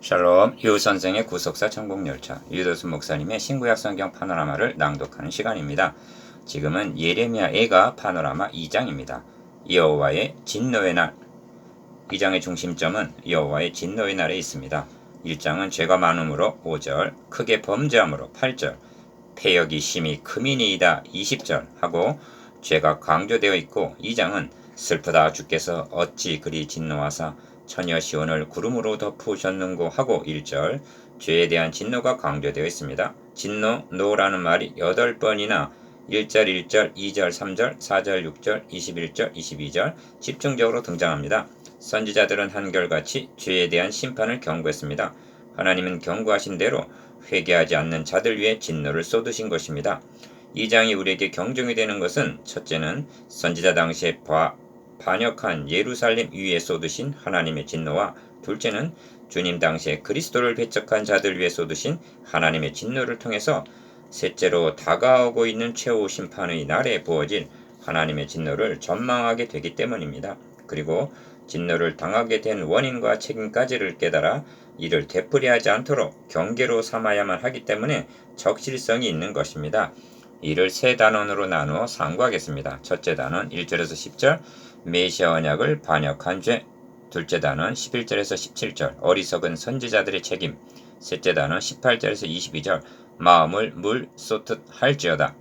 샬롬 유 선생의 구속사 천국열차 유도수 목사님의 신구약 성경 파노라마를 낭독하는 시간입니다. 지금은 예레미야 애가 파노라마 2장입니다. 여호와의 진노의 날 2장의 중심점은 여호와의 진노의 날에 있습니다. 1장은 죄가 많음으로 5절, 크게 범죄함으로 8절, 폐역이 심히 크미니이다 20절 하고 죄가 강조되어 있고 2장은 슬프다 주께서 어찌 그리 진노하사 처녀 시온을 구름으로 덮으셨는고 하고 1절 죄에 대한 진노가 강조되어 있습니다. 진노, 노라는 말이 8번이나 1절, 1절, 2절, 3절, 4절, 6절, 21절, 22절 집중적으로 등장합니다. 선지자들은 한결같이 죄에 대한 심판을 경고했습니다. 하나님은 경고하신 대로 회개하지 않는 자들 위해 진노를 쏟으신 것입니다. 이 장이 우리에게 경종이 되는 것은 첫째는 선지자 당시에 바, 반역한 예루살렘 위에 쏟으신 하나님의 진노와 둘째는 주님 당시에 그리스도를 배척한 자들 위에 쏟으신 하나님의 진노를 통해서 셋째로 다가오고 있는 최후 심판의 날에 부어질 하나님의 진노를 전망하게 되기 때문입니다. 그리고 진노를 당하게 된 원인과 책임까지를 깨달아 이를 되풀이하지 않도록 경계로 삼아야만 하기 때문에 적실성이 있는 것입니다. 이를 세 단원으로 나누어 상고하겠습니다. 첫째 단원 1절에서 10절 메시아 언약을 반역한 죄. 둘째 단원 11절에서 17절. 어리석은 선지자들의 책임. 셋째 단원 18절에서 22절. 마음을 물 쏟듯 할지어다.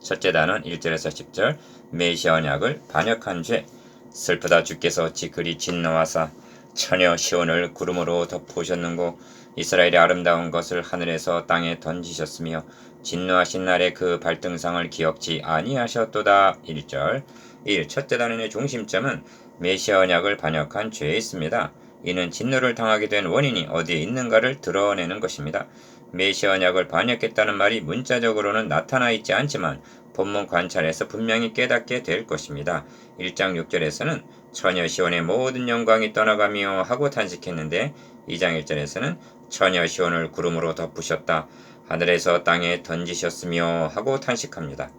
첫째 단원 1절에서 10절. 메시아 언약을 반역한 죄. 슬프다 주께서 어찌 그리 진노하사 처녀 시온을 구름으로 덮으셨는고 이스라엘의 아름다운 것을 하늘에서 땅에 던지셨으며 진노하신 날의 그 발등상을 기억지 아니하셨도다. 1절 1. 첫째 단원의 중심점은 메시아 언약을 반역한 죄에 있습니다. 이는 진노를 당하게 된 원인이 어디에 있는가를 드러내는 것입니다. 메시아 언약을 반역했다는 말이 문자적으로는 나타나 있지 않지만 본문 관찰에서 분명히 깨닫게 될 것입니다. 1장 6절에서는 처녀 시온의 모든 영광이 떠나가며 하고 탄식했는데 2장 1절에서는 처녀 시온을 구름으로 덮으셨다. 하늘에서 땅에 던지셨으며 하고 탄식합니다.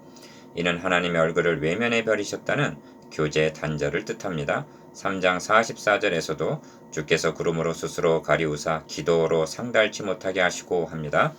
이는 하나님의 얼굴을 외면해 버리셨다는 교제 단절을 뜻합니다. 3장 44절에서도 주께서 구름으로 스스로 가리우사 기도로 상달치 못하게 하시고 합니다.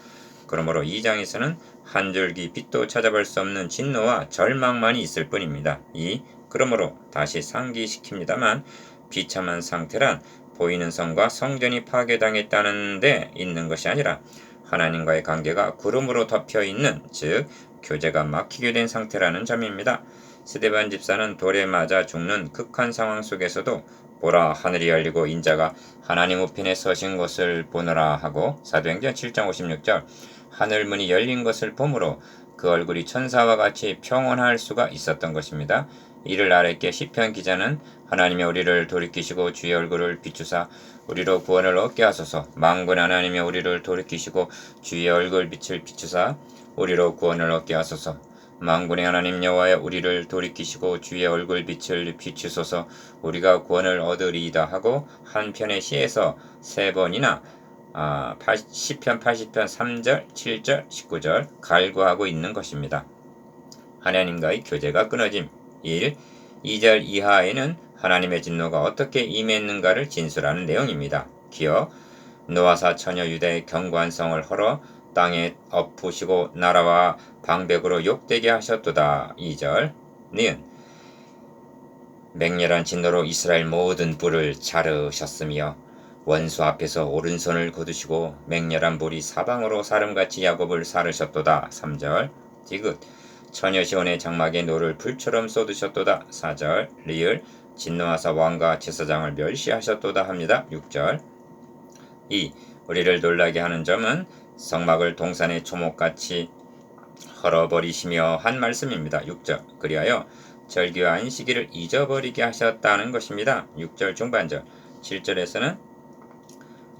그러므로 2장에서는 한 줄기 빛도 찾아볼 수 없는 진노와 절망만이 있을 뿐입니다. 이 그러므로 다시 상기시킵니다만 비참한 상태란 보이는 성과 성전이 파괴당했다는 데 있는 것이 아니라 하나님과의 관계가 구름으로 덮여 있는 즉 교제가 막히게 된 상태라는 점입니다. 스데반 집사는 돌에 맞아 죽는 극한 상황 속에서도 보라 하늘이 열리고 인자가 하나님 우편에 서신 것을 보느라 하고 사도행전 7장 56절 하늘 문이 열린 것을 보므로 그 얼굴이 천사와 같이 평온할 수가 있었던 것입니다. 이를 아랫게 시편 기자는 하나님의 우리를 돌이키시고 주의 얼굴을 비추사 우리로 구원을 얻게 하소서 망군 하나님의 우리를 돌이키시고 주의 얼굴 빛을 비추사 우리로 구원을 얻게 하소서 망군의 하나님 여호와여 우리를 돌이키시고 주의 얼굴 빛을 비추소서 우리가 구원을 얻으리이다 하고 한편의 시에서 세 번이나 아, 10편 80편 3절 7절 19절 갈구하고 있는 것입니다. 하나님과의 교제가 끊어짐 1. 2절 이하에는 하나님의 진노가 어떻게 임했는가를 진술하는 내용입니다. 기어 노아사 처녀 유대의 견고한 성을 헐어 땅에 엎으시고 나라와 방백으로 욕되게 하셨도다. 2절 니은 맹렬한 진노로 이스라엘 모든 뿔을 자르셨으며 원수 앞에서 오른손을 거두시고 맹렬한 불이 사방으로 사람같이 야곱을 사르셨도다. 3절 디귿 처녀 시온의 장막에 노를 불처럼 쏟으셨도다. 4절 리을 진노하사 왕과 제사장을 멸시하셨도다 합니다. 6절 2. 우리를 놀라게 하는 점은 성막을 동산의 초목같이 헐어버리시며 한 말씀입니다. 6절 그리하여 절기와 안식일을 잊어버리게 하셨다는 것입니다. 6절 중반절 7절에서는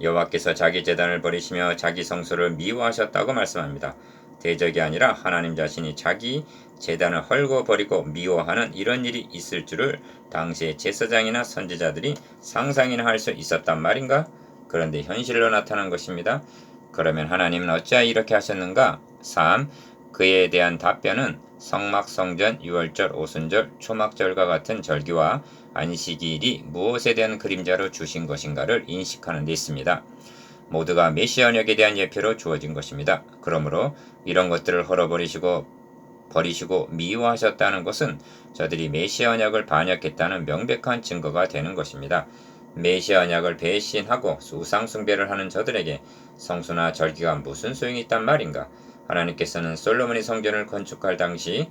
여호와께서 자기 재단을 버리시며 자기 성소를 미워하셨다고 말씀합니다. 대적이 아니라 하나님 자신이 자기 재단을 헐고 버리고 미워하는 이런 일이 있을 줄을 당시의 제사장이나 선지자들이 상상이나 할 수 있었단 말인가? 그런데 현실로 나타난 것입니다. 그러면 하나님은 어찌하여 이렇게 하셨는가? 3. 그에 대한 답변은 성막 성전 유월절 오순절 초막절과 같은 절기와 안식일이 무엇에 대한 그림자로 주신 것인가를 인식하는 데 있습니다. 모두가 메시아역에 대한 예표로 주어진 것입니다. 그러므로 이런 것들을 헐어버리시고 버리시고 미워하셨다는 것은 저들이 메시아 언약을 반역했다는 명백한 증거가 되는 것입니다. 메시아 언약을 배신하고 수상 숭배를 하는 저들에게 성수나 절기가 무슨 소용이 있단 말인가? 하나님께서는 솔로몬이 성전을 건축할 당시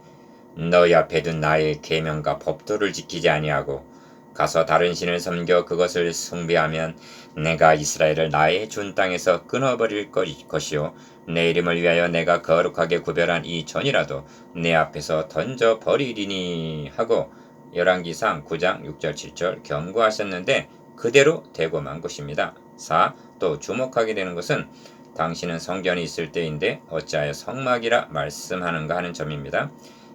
너희 앞에 둔 나의 계명과 법도를 지키지 아니하고 가서 다른 신을 섬겨 그것을 숭배하면 내가 이스라엘을 나의 준 땅에서 끊어버릴 것이요 내 이름을 위하여 내가 거룩하게 구별한 이 전이라도 내 앞에서 던져 버리리니 하고 열왕기상 9장 6절 7절 경고하셨는데 그대로 되고 만 것입니다. 4. 또 주목하게 되는 것은 당신은 성전이 있을 때인데 어찌하여 성막이라 말씀하는가 하는 점입니다.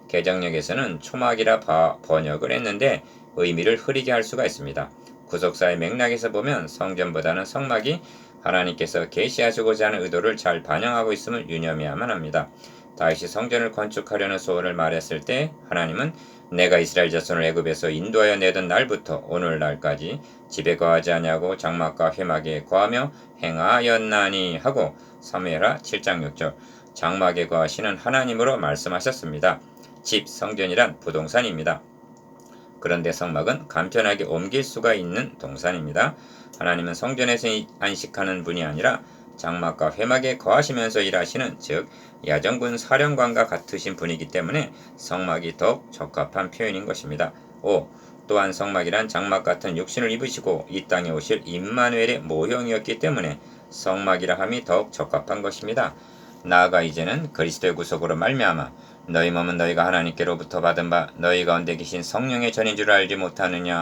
개정력에서는 초막이라 번역을 했는데 의미를 흐리게 할 수가 있습니다. 구속사의 맥락에서 보면 성전보다는 성막이 하나님께서 계시하시고자 하는 의도를 잘 반영하고 있음을 유념해야만 합니다. 다윗이 성전을 건축하려는 소원을 말했을 때 하나님은 내가 이스라엘 자손을 애굽에서 인도하여 내던 날부터 오늘날까지 집에 거하지 아니하고 장막과 회막에 거하며 행하였나니 하고 사무엘하 7장 6절 장막에 거하시는 하나님으로 말씀하셨습니다. 집 성전이란 부동산입니다. 그런데 성막은 간편하게 옮길 수가 있는 동산입니다. 하나님은 성전에서 안식하는 분이 아니라 장막과 회막에 거하시면서 일하시는 즉 야정군 사령관과 같으신 분이기 때문에 성막이 더욱 적합한 표현인 것입니다. 5. 또한 성막이란 장막 같은 육신을 입으시고 이 땅에 오실 임마누엘의 모형이었기 때문에 성막이라 함이 더욱 적합한 것입니다. 나아가 이제는 그리스도의 구속으로 말미암아 너희 몸은 너희가 하나님께로부터 받은 바 너희 가운데 계신 성령의 전인 줄 알지 못하느냐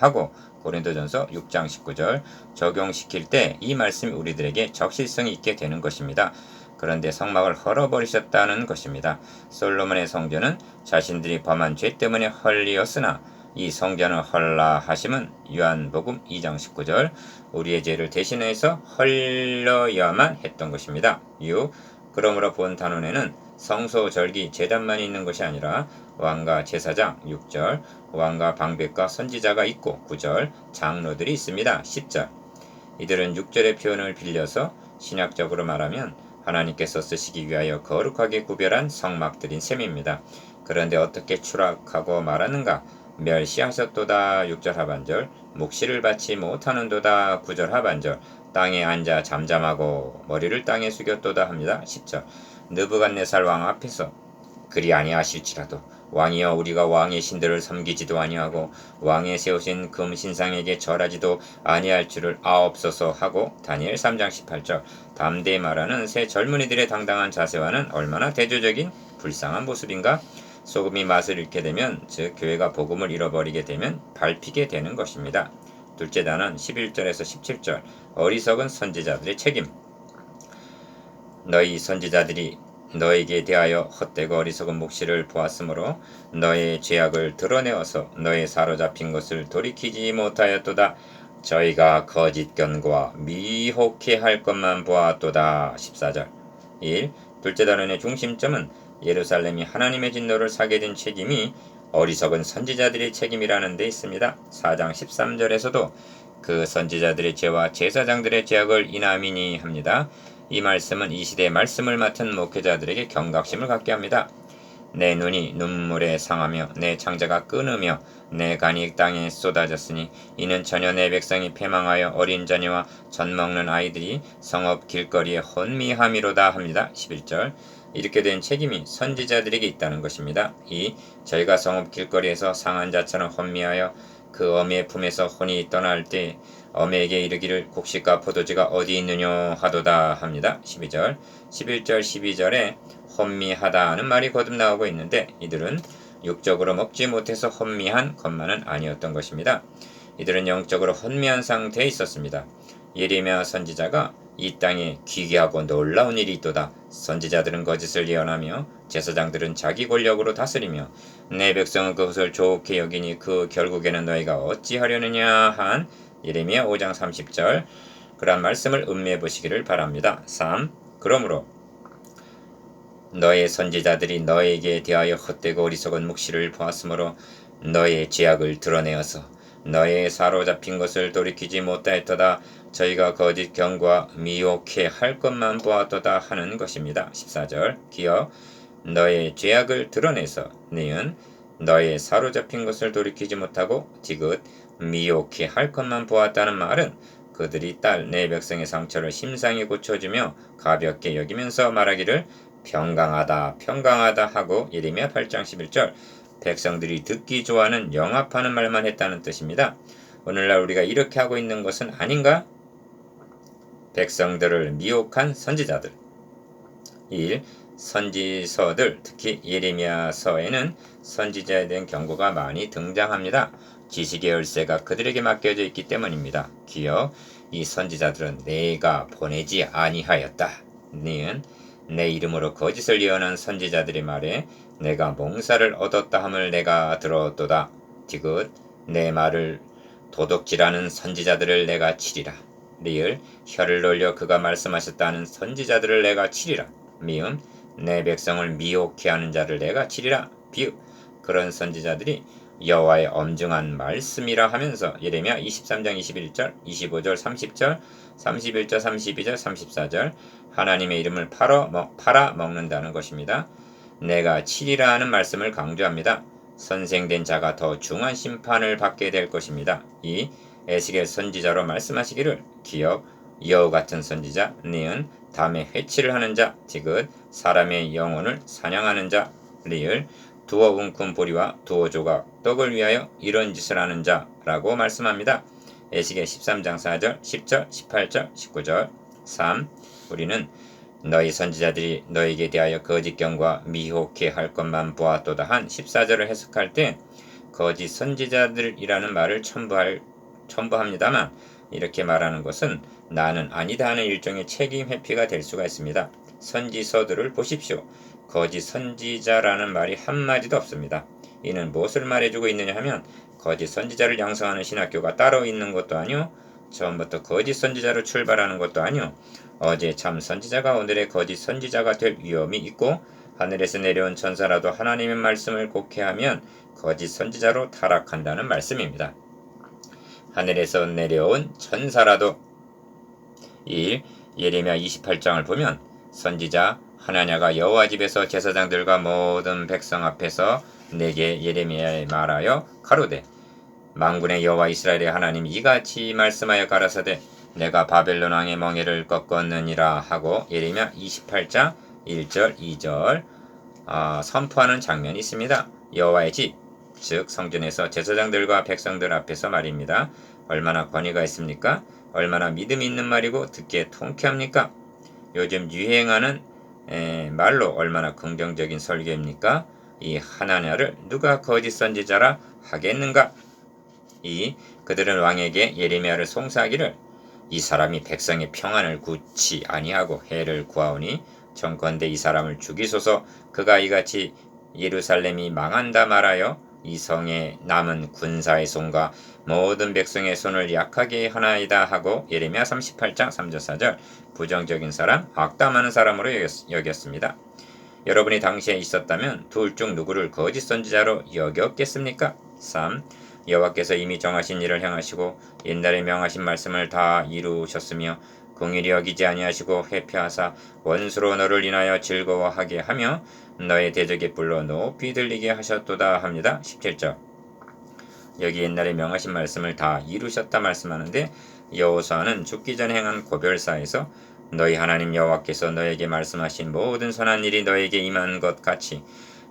하고 고린도전서 6장 19절 적용시킬 때 이 말씀이 우리들에게 적실성이 있게 되는 것입니다. 그런데 성막을 헐어버리셨다는 것입니다. 솔로몬의 성전은 자신들이 범한 죄 때문에 헐리었으나 이 성전을 헐라 하심은 요한복음 2장 19절 우리의 죄를 대신해서 헐려야만 했던 것입니다. 6. 그러므로 본 단원에는 성소 절기 재단만 있는 것이 아니라 왕과 제사장 6절, 왕과 방백과 선지자가 있고 9절, 장로들이 있습니다. 10절. 이들은 6절의 표현을 빌려서 신약적으로 말하면 하나님께서 쓰시기 위하여 거룩하게 구별한 성막들인 셈입니다. 그런데 어떻게 추락하고 말하는가? 멸시하셨도다 6절 하반절, 묵시를 받지 못하는도다 9절 하반절, 땅에 앉아 잠잠하고 머리를 땅에 숙였도다 합니다. 10절. 느부갓네살 왕 앞에서 그리 아니하실지라도 왕이여 우리가 왕의 신들을 섬기지도 아니하고 왕의 세우신 금 신상에게 절하지도 아니할 줄을 아옵소서 하고 다니엘 3장 18절. 담대히 말하는 새 젊은이들의 당당한 자세와는 얼마나 대조적인 불쌍한 모습인가? 소금이 맛을 잃게 되면 즉 교회가 복음을 잃어버리게 되면 밟히게 되는 것입니다. 둘째 단은 11절에서 17절. 어리석은 선지자들의 책임. 너희 선지자들이 너에게 대하여 헛되고 어리석은 묵시를 보았으므로 너의 죄악을 드러내어서 너의 사로잡힌 것을 돌이키지 못하였도다. 저희가 거짓 견고와 미혹해 할 것만 보았도다. 14절 1. 둘째 단원의 중심점은 예루살렘이 하나님의 진노를 사게 된 책임이 어리석은 선지자들의 책임이라는 데 있습니다. 4장 13절에서도 그 선지자들의 죄와 제사장들의 죄악을 인함이니 합니다. 이 말씀은 이 시대의 말씀을 맡은 목회자들에게 경각심을 갖게 합니다. 내 눈이 눈물에 상하며 내 창자가 끊으며 내 간이 땅에 쏟아졌으니 이는 전혀 내 백성이 패망하여 어린 자녀와 젖 먹는 아이들이 성읍 길거리에 혼미함이로다 합니다. 11절 이렇게 된 책임이 선지자들에게 있다는 것입니다. 이 저희가 성읍 길거리에서 상한 자처럼 혼미하여 그 어미의 품에서 혼이 떠날 때 어미에게 이르기를 곡식과 포도주가 어디 있느냐 하도다 합니다. 12절 11절 12절에 혼미하다는 말이 거듭 나오고 있는데 이들은 육적으로 먹지 못해서 혼미한 것만은 아니었던 것입니다. 이들은 영적으로 혼미한 상태에 있었습니다. 예레미야 선지자가 이 땅에 기괴하고 놀라운 일이 있도다. 선지자들은 거짓을 예언하며 제사장들은 자기 권력으로 다스리며 내 백성은 그것을 좋게 여기니 그 결국에는 너희가 어찌하려느냐 한 예레미야 5장 30절 그러한 말씀을 음미해 보시기를 바랍니다. 3. 그러므로 너의 선지자들이 너에게 대하여 헛되고 어리석은 묵시를 보았으므로 너의 죄악을 드러내어서 너의 사로잡힌 것을 돌이키지 못하였도다. 저희가 거짓 경과 미혹해 할 것만 보았도다 하는 것입니다. 14절 기억 너의 죄악을 드러내서 니은 너의 사로잡힌 것을 돌이키지 못하고 디귿 미혹해 할 것만 보았다는 말은 그들이 딸 내 백성의 상처를 심상히 고쳐주며 가볍게 여기면서 말하기를 평강하다 평강하다 하고 예레미야 8장 11절 백성들이 듣기 좋아하는 영합하는 말만 했다는 뜻입니다. 오늘날 우리가 이렇게 하고 있는 것은 아닌가? 백성들을 미혹한 선지자들 1. 선지서들 특히 예레미야서에는 선지자에 대한 경고가 많이 등장합니다. 지식의 열쇠가 그들에게 맡겨져 있기 때문입니다. 기억 이 선지자들은 내가 보내지 아니하였다. 니은 내 이름으로 거짓을 예언한 선지자들의 말에 내가 몽사를 얻었다 함을 내가 들었도다. 디귿 내 말을 도둑질하는 선지자들을 내가 치리라. 리을 혀를 놀려 그가 말씀하셨다는 선지자들을 내가 치리라. 미음 내 백성을 미혹해 하는 자를 내가 치리라. 비읍 그런 선지자들이 여호와의 엄중한 말씀이라 하면서 예레미야 23장 21절, 25절, 30절, 31절, 32절, 34절 하나님의 이름을 팔아, 먹, 팔아 먹는다는 것입니다. 내가 치리라 하는 말씀을 강조합니다. 선생된 자가 더 중한 심판을 받게 될 것입니다. 이 에스겔 선지자로 말씀하시기를 기억 여우 같은 선지자 니은 담에 회치를 하는 자 디귿 사람의 영혼을 사냥하는 자 리을 두어 웅큼 보리와 두어 조각 떡을 위하여 이런 짓을 하는 자라고 말씀합니다. 에스겔 13장 4절 10절 18절 19절 3 우리는 너희 선지자들이 너에게 대하여 거짓경과 미혹해 할 것만 보았도다 한 14절을 해석할 때 거짓 선지자들이라는 말을 첨부할, 첨부합니다만 이렇게 말하는 것은 나는 아니다 하는 일종의 책임 회피가 될 수가 있습니다. 선지서들을 보십시오. 거짓 선지자라는 말이 한마디도 없습니다. 이는 무엇을 말해주고 있느냐 하면 거짓 선지자를 양성하는 신학교가 따로 있는 것도 아니요. 처음부터 거짓 선지자로 출발하는 것도 아니요. 어제 참 선지자가 오늘의 거짓 선지자가 될 위험이 있고 하늘에서 내려온 천사라도 하나님의 말씀을 곡해하면 거짓 선지자로 타락한다는 말씀입니다. 하늘에서 내려온 천사라도 1. 예레미야 28장을 보면 선지자 하나냐가 여호와 집에서 제사장들과 모든 백성 앞에서 내게 예레미야에 말하여 가로되 망군의 여호와 이스라엘의 하나님 이같이 말씀하여 가라사대 내가 바벨론 왕의 멍에를 꺾었느니라 하고 예레미야 28장 1절 2절 아, 선포하는 장면이 있습니다. 여호와의 집, 즉 성전에서 제사장들과 백성들 앞에서 말입니다. 얼마나 권위가 있습니까? 얼마나 믿음 있는 말이고 듣기에 통쾌합니까? 요즘 유행하는 에, 말로 얼마나 긍정적인 설교입니까? 이 하나냐를 누가 거짓 선지자라 하겠는가? 이 그들은 왕에게 예레미야를 송사하기를 이 사람이 백성의 평안을 굳지 아니하고 해를 구하오니 정건대 이 사람을 죽이소서 그가 이같이 예루살렘이 망한다 말하여 이 성에 남은 군사의 손과 모든 백성의 손을 약하게 하나이다 하고 예레미야 38장 3절 4절 부정적인 사람, 악담하는 사람으로 여겼습니다. 여러분이 당시에 있었다면 둘 중 누구를 거짓 선지자로 여겼겠습니까? 3. 여호와께서 이미 정하신 일을 행하시고 옛날에 명하신 말씀을 다 이루셨으며 공일이 여기지 아니하시고 회피하사 원수로 너를 인하여 즐거워하게 하며 너의 대적의 불로 높이 들리게 하셨도다 합니다. 17절 여기 옛날에 명하신 말씀을 다 이루셨다 말씀하는데 여호수아는 죽기 전 행한 고별사에서 너희 하나님 여호와께서 너에게 말씀하신 모든 선한 일이 너에게 임한 것 같이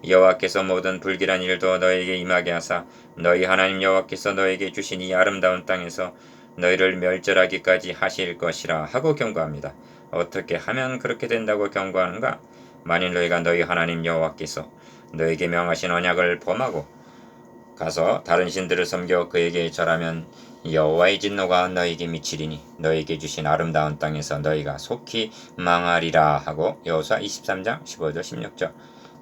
여호와께서 모든 불길한 일도 너에게 임하게 하사 너희 하나님 여호와께서 너에게 주신 이 아름다운 땅에서 너희를 멸절하기까지 하실 것이라 하고 경고합니다. 어떻게 하면 그렇게 된다고 경고하는가? 만일 너희가 너희 하나님 여호와께서 너에게 명하신 언약을 범하고 가서 다른 신들을 섬겨 그에게 절하면 여호와의 진노가 너에게 미치리니 너에게 주신 아름다운 땅에서 너희가 속히 망하리라 하고 여호수아 23장 15절 16절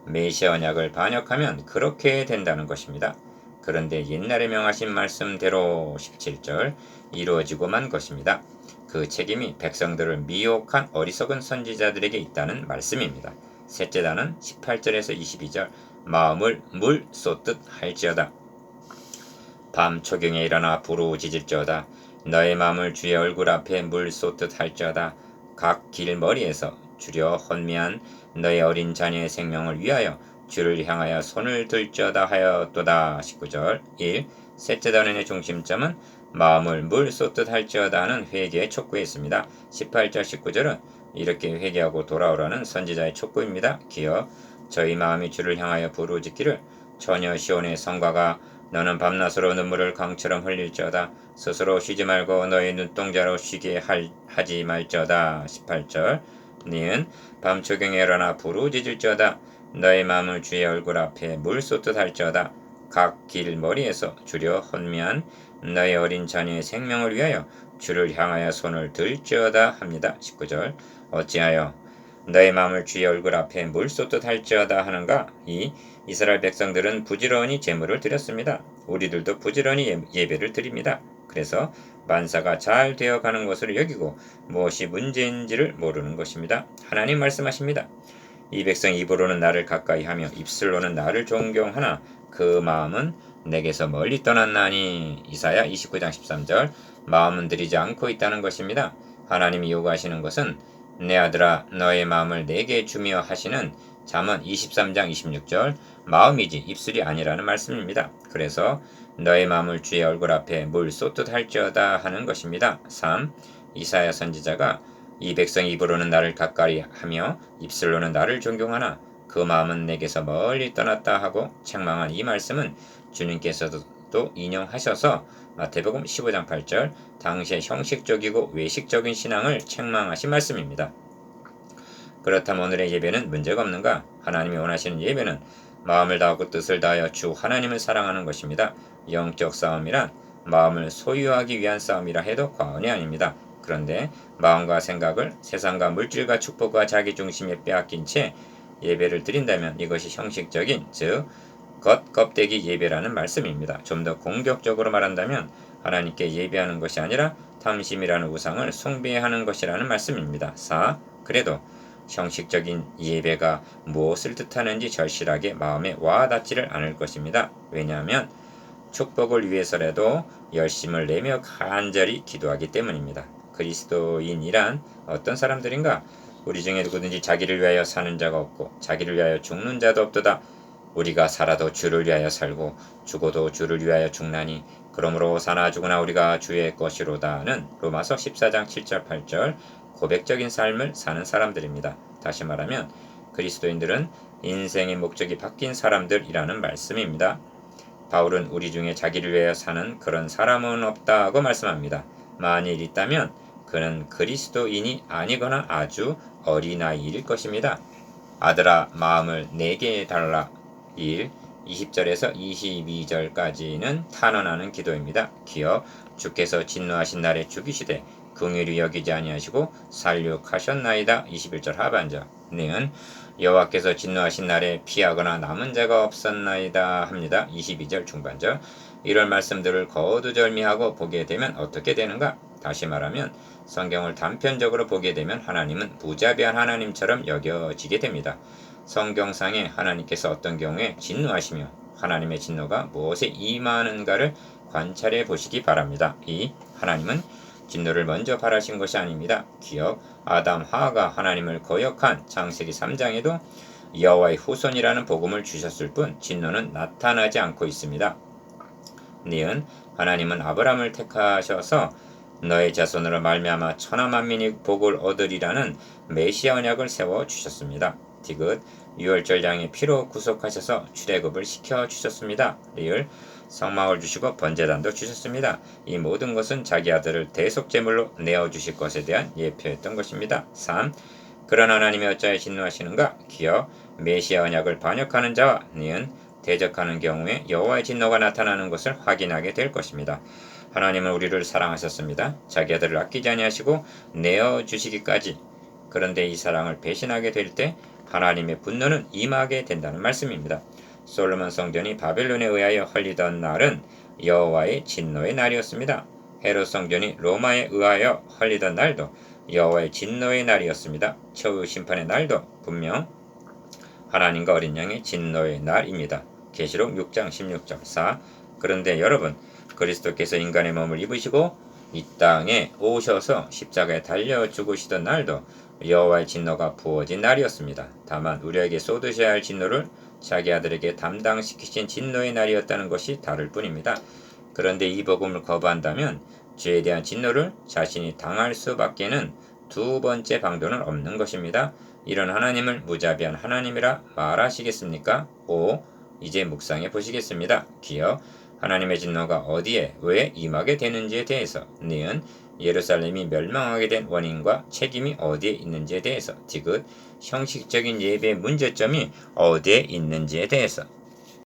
메시아 언약을 반역하면 그렇게 된다는 것입니다. 그런데 옛날에 명하신 말씀대로 17절 이루어지고만 것입니다. 그 책임이 백성들을 미혹한 어리석은 선지자들에게 있다는 말씀입니다. 셋째 단은 18절에서 22절 마음을 물 쏟듯 할지어다. 밤 초경에 일어나 부르짖을지어다 너의 마음을 주의 얼굴 앞에 물 쏟듯 할지어다 각 길머리에서 주려 헌미한 너의 어린 자녀의 생명을 위하여 주를 향하여 손을 들지어다 하였도다 19절 1. 셋째 단원의 중심점은 마음을 물 쏟듯 할지어다 하는 회개의 촉구에 있습니다. 18절 19절은 이렇게 회개하고 돌아오라는 선지자의 촉구입니다. 기어 저희 마음이 주를 향하여 부르짖기를 처녀 시온의 성과가 너는 밤낮으로 눈물을 강처럼 흘릴지어다 스스로 쉬지 말고 너의 눈동자로 쉬게 할, 하지 말지어다 18절 니은 밤초경에 일어나 부르짖을지어다 너의 마음을 주의 얼굴 앞에 물 쏟듯 할지어다 각 길 머리에서 주려 헌미한 너의 어린 자녀의 생명을 위하여 주를 향하여 손을 들지어다 합니다. 19절 어찌하여 너의 마음을 주의 얼굴 앞에 물 쏟듯 할지어다 하는가? 이 이스라엘 백성들은 부지런히 제물을 드렸습니다. 우리들도 부지런히 예, 예배를 드립니다. 그래서 만사가 잘 되어가는 것을 여기고 무엇이 문제인지를 모르는 것입니다. 하나님 말씀하십니다. 이 백성 입으로는 나를 가까이 하며 입술로는 나를 존경하나 그 마음은 내게서 멀리 떠났나니 이사야 29장 13절 마음은 들이지 않고 있다는 것입니다. 하나님이 요구하시는 것은 내 아들아 너의 마음을 내게 주며 하시는 잠언 23장 26절 마음이지 입술이 아니라는 말씀입니다. 그래서 너의 마음을 주의 얼굴 앞에 물 쏟듯 할지어다 하는 것입니다. 3. 이사야 선지자가 이 백성 입으로는 나를 가까이 하며 입술로는 나를 존경하나 그 마음은 내게서 멀리 떠났다 하고 책망한 이 말씀은 주님께서도 인용하셔서 마태복음 15장 8절 당시의 형식적이고 외식적인 신앙을 책망하신 말씀입니다. 그렇다면 오늘의 예배는 문제가 없는가? 하나님이 원하시는 예배는 마음을 다하고 뜻을 다하여 주 하나님을 사랑하는 것입니다. 영적 싸움이란 마음을 소유하기 위한 싸움이라 해도 과언이 아닙니다. 그런데 마음과 생각을 세상과 물질과 축복과 자기 중심에 빼앗긴 채 예배를 드린다면 이것이 형식적인 즉 겉 껍데기 예배라는 말씀입니다. 좀 더 공격적으로 말한다면 하나님께 예배하는 것이 아니라 탐심이라는 우상을 숭배하는 것이라는 말씀입니다. 4. 그래도 형식적인 예배가 무엇을 뜻하는지 절실하게 마음에 와닿지를 않을 것입니다. 왜냐하면 축복을 위해서라도 열심을 내며 간절히 기도하기 때문입니다. 그리스도인이란 어떤 사람들인가? 우리 중에 누구든지 자기를 위하여 사는 자가 없고 자기를 위하여 죽는 자도 없도다. 우리가 살아도 주를 위하여 살고 죽어도 주를 위하여 죽나니 그러므로 사나 죽으나 우리가 주의 것이로다는 로마서 14장 7절 8절 고백적인 삶을 사는 사람들입니다. 다시 말하면 그리스도인들은 인생의 목적이 바뀐 사람들이라는 말씀입니다. 바울은 우리 중에 자기를 위하여 사는 그런 사람은 없다고 말씀합니다. 만일 있다면 그는 그리스도인이 아니거나 아주 어린아이일 것입니다. 아들아 마음을 내게 달라 1. 20절에서 22절까지는 탄원하는 기도입니다. 기어 주께서 진노하신 날에 죽이시되 긍휼히 여기지 아니하시고 살육하셨나이다. 21절 하반절. 는 여호와께서 진노하신 날에 피하거나 남은 자가 없었나이다 합니다. 22절 중반절. 이런 말씀들을 거두절미하고 보게 되면 어떻게 되는가? 다시 말하면 성경을 단편적으로 보게 되면 하나님은 무자비한 하나님처럼 여겨지게 됩니다. 성경상에 하나님께서 어떤 경우에 진노하시며 하나님의 진노가 무엇에 임하는가를 관찰해 보시기 바랍니다. 이 하나님은 진노를 먼저 바라신 것이 아닙니다. 기억 아담 하하가 하나님을 거역한 창세기 3장에도 여호와의 후손이라는 복음을 주셨을 뿐 진노는 나타나지 않고 있습니다. 니은 하나님은 아브라함을 택하셔서 너의 자손으로 말미암아 천하 만민이 복을 얻으리라는 메시아 언약을 세워 주셨습니다. 디귿 유월절 양의 피로 구속하셔서 출애굽을 시켜 주셨습니다. 리을 성막을 주시고 번제단도 주셨습니다. 이 모든 것은 자기 아들을 대속 제물로 내어 주실 것에 대한 예표였던 것입니다. 3. 그런 하나님이 어찌하여 진노하시는가? 기어 메시아 언약을 반역하는 자와 니은 대적하는 경우에 여호와의 진노가 나타나는 것을 확인하게 될 것입니다. 하나님은 우리를 사랑하셨습니다. 자기 아들을 아끼지 아니하시고 내어 주시기까지. 그런데 이 사랑을 배신하게 될 때 하나님의 분노는 임하게 된다는 말씀입니다. 솔로몬 성전이 바벨론에 의하여 헐리던 날은 여호와의 진노의 날이었습니다. 헤롯 성전이 로마에 의하여 헐리던 날도 여호와의 진노의 날이었습니다. 처우 심판의 날도 분명 하나님과 어린 양의 진노의 날입니다. 계시록 6장 16절 4 그런데 여러분 그리스도께서 인간의 몸을 입으시고 이 땅에 오셔서 십자가에 달려 죽으시던 날도 여호와의 진노가 부어진 날이었습니다. 다만 우리에게 쏟으셔야 할 진노를 자기 아들에게 담당시키신 진노의 날이었다는 것이 다를 뿐입니다. 그런데 이 복음을 거부한다면 죄에 대한 진노를 자신이 당할 수밖에는 두 번째 방도는 없는 것입니다. 이런 하나님을 무자비한 하나님이라 말하시겠습니까? 5. 이제 묵상해 보시겠습니다. 기어 하나님의 진노가 어디에 왜 임하게 되는지에 대해서 니은 예루살렘이 멸망하게 된 원인과 책임이 어디에 있는지에 대해서 디귿 형식적인 예배의 문제점이 어디에 있는지에 대해서